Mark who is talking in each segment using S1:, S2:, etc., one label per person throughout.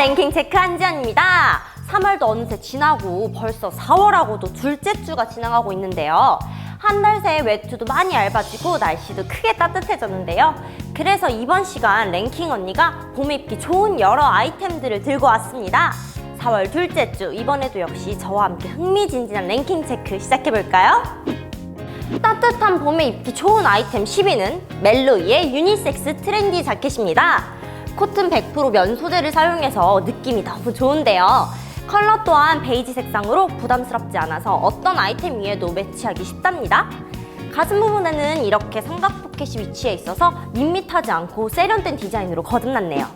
S1: 랭킹 체크 한지연입니다. 3월도 어느새 지나고 벌써 4월하고도 둘째 주가 지나가고 있는데요. 한 달 새에 외투도 많이 얇아지고 날씨도 크게 따뜻해졌는데요. 그래서 이번 시간 랭킹 언니가 봄에 입기 좋은 여러 아이템들을 들고 왔습니다. 4월 둘째 주 이번에도 역시 저와 함께 흥미진진한 랭킹 체크 시작해볼까요? 따뜻한 봄에 입기 좋은 아이템 10위는 멜로이의 유니섹스 트렌디 자켓입니다. 코튼 100%면 소재를 사용해서 느낌이 너무 좋은데요. 컬러 또한 베이지 색상으로 부담스럽지 않아서 어떤 아이템 위에도 매치하기 쉽답니다. 가슴 부분에는 이렇게 삼각 포켓이 위치해 있어서 밋밋하지 않고 세련된 디자인으로 거듭났네요.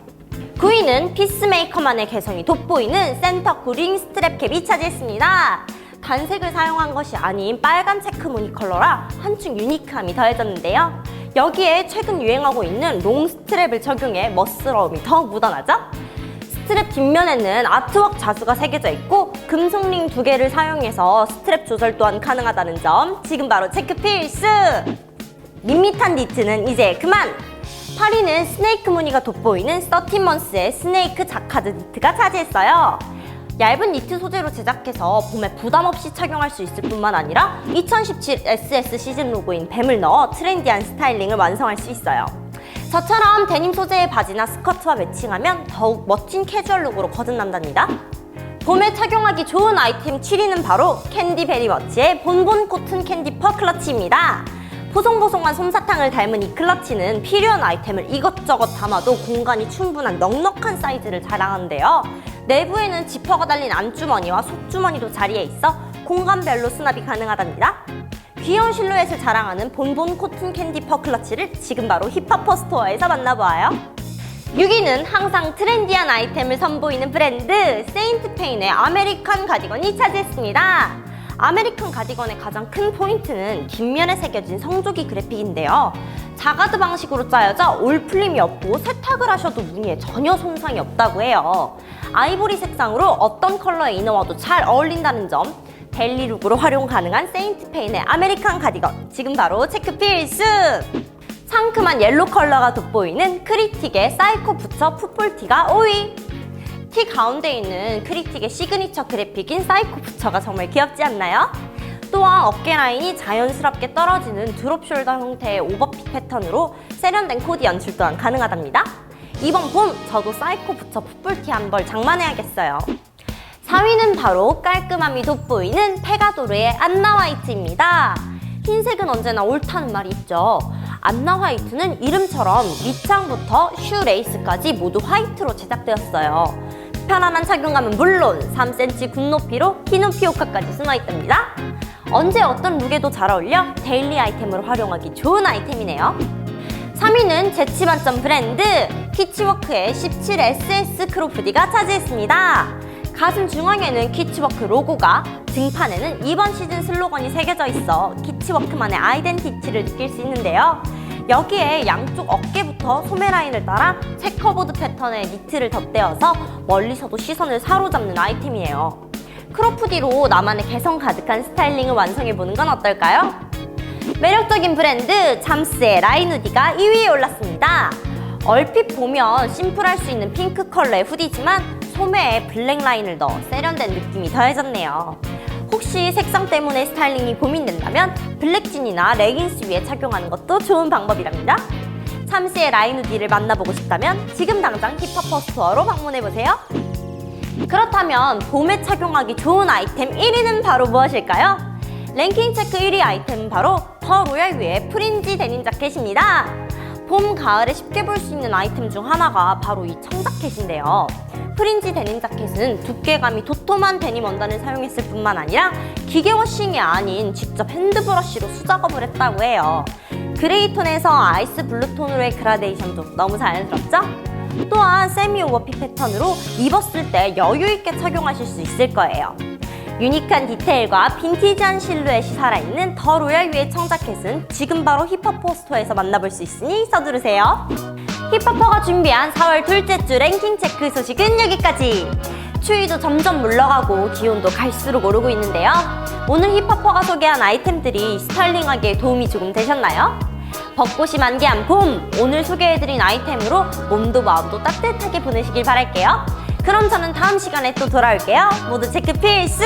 S1: 9위는 피스메이커만의 개성이 돋보이는 센터 구링 스트랩 캡이 차지했습니다. 단색을 사용한 것이 아닌 빨간 체크 무늬 컬러라 한층 유니크함이 더해졌는데요. 여기에 최근 유행하고 있는 롱 스트랩을 적용해 멋스러움이 더 묻어나죠? 스트랩 뒷면에는 아트웍 자수가 새겨져 있고 금속링 두 개를 사용해서 스트랩 조절 또한 가능하다는 점 지금 바로 체크 필수! 밋밋한 니트는 이제 그만! 8위는 스네이크 무늬가 돋보이는 서티먼스의 스네이크 자카드 니트가 차지했어요. 얇은 니트 소재로 제작해서 봄에 부담 없이 착용할 수 있을 뿐만 아니라 2017 SS 시즌 로고인 뱀을 넣어 트렌디한 스타일링을 완성할 수 있어요. 저처럼 데님 소재의 바지나 스커트와 매칭하면 더욱 멋진 캐주얼 룩으로 거듭난답니다. 봄에 착용하기 좋은 아이템 7위는 바로 캔디 베리머치의 본본 코튼 캔디 퍼 클러치입니다. 보송보송한 솜사탕을 닮은 이 클러치는 필요한 아이템을 이것저것 담아도 공간이 충분한 넉넉한 사이즈를 자랑하는데요. 내부에는 지퍼가 달린 안주머니와 속주머니도 자리에 있어 공간별로 수납이 가능하답니다. 귀여운 실루엣을 자랑하는 본본 코튼 캔디 퍼 클러치를 지금 바로 힙합퍼 스토어에서 만나보아요. 6위는 항상 트렌디한 아이템을 선보이는 브랜드 세인트 페인의 아메리칸 가디건이 차지했습니다. 아메리칸 가디건의 가장 큰 포인트는 뒷면에 새겨진 성조기 그래픽인데요. 자가드 방식으로 짜여져 올 풀림이 없고 세탁을 하셔도 무늬에 전혀 손상이 없다고 해요. 아이보리 색상으로 어떤 컬러의 이너와도 잘 어울린다는 점, 델리룩으로 활용 가능한 세인트 페인의 아메리칸 가디건 지금 바로 체크 필수! 상큼한 옐로 컬러가 돋보이는 크리틱의 사이코 부처 풋볼티가 5위! 티 가운데 있는 크리틱의 시그니처 그래픽인 사이코 부처가 정말 귀엽지 않나요? 또한 어깨 라인이 자연스럽게 떨어지는 드롭 숄더 형태의 오버핏 패턴으로 세련된 코디 연출 또한 가능하답니다. 이번 봄 저도 사이코 부처 풋볼티 한 벌 장만해야겠어요. 4위는 바로 깔끔함이 돋보이는 페가도르의 안나 화이트입니다. 흰색은 언제나 옳다는 말이 있죠. 안나 화이트는 이름처럼 밑창부터 슈 레이스까지 모두 화이트로 제작되었어요. 편안한 착용감은 물론 3cm 굽 높이로 키높이 효과까지 숨어 있답니다. 언제 어떤 룩에도 잘 어울려 데일리 아이템으로 활용하기 좋은 아이템이네요. 3위는 재치 만점 브랜드 키치워크의 17SS 크로프디가 차지했습니다. 가슴 중앙에는 키치워크 로고가 등판에는 이번 시즌 슬로건이 새겨져 있어 키치워크만의 아이덴티티를 느낄 수 있는데요. 여기에 양쪽 어깨부터 소매 라인을 따라 체커보드 패턴의 니트를 덧대어서 멀리서도 시선을 사로잡는 아이템이에요. 크로프디로 나만의 개성 가득한 스타일링을 완성해보는 건 어떨까요? 매력적인 브랜드 잠스의 라인 후디가 2위에 올랐습니다. 얼핏 보면 심플할 수 있는 핑크 컬러의 후디지만 소매에 블랙 라인을 넣어 세련된 느낌이 더해졌네요. 혹시 색상 때문에 스타일링이 고민된다면 블랙진이나 레깅스 위에 착용하는 것도 좋은 방법이랍니다. 참스의 라인 후디를 만나보고 싶다면 지금 당장 힙합 퍼 스토어로 방문해보세요. 그렇다면 봄에 착용하기 좋은 아이템 1위는 바로 무엇일까요? 랭킹 체크 1위 아이템은 바로 더 로얄 위의 프린지 데님 자켓입니다. 봄, 가을에 쉽게 볼 수 있는 아이템 중 하나가 바로 이 청자켓인데요. 프린지 데님 자켓은 두께감이 도톰한 데님 원단을 사용했을 뿐만 아니라 기계 워싱이 아닌 직접 핸드브러쉬로 수작업을 했다고 해요. 그레이 톤에서 아이스 블루 톤으로의 그라데이션도 너무 자연스럽죠? 또한 세미 오버핏 패턴으로 입었을 때 여유 있게 착용하실 수 있을 거예요. 유니크한 디테일과 빈티지한 실루엣이 살아있는 더 로얄 위의 청자켓은 지금 바로 힙합퍼 스토어에서 만나볼 수 있으니 서두르세요. 힙합퍼가 준비한 4월 둘째 주 랭킹 체크 소식은 여기까지. 추위도 점점 물러가고 기온도 갈수록 오르고 있는데요. 오늘 힙합퍼가 소개한 아이템들이 스타일링하기에 도움이 조금 되셨나요? 벚꽃이 만개한 봄! 오늘 소개해드린 아이템으로 몸도 마음도 따뜻하게 보내시길 바랄게요. 그럼 저는 다음 시간에 또 돌아올게요. 모두 체크 필수!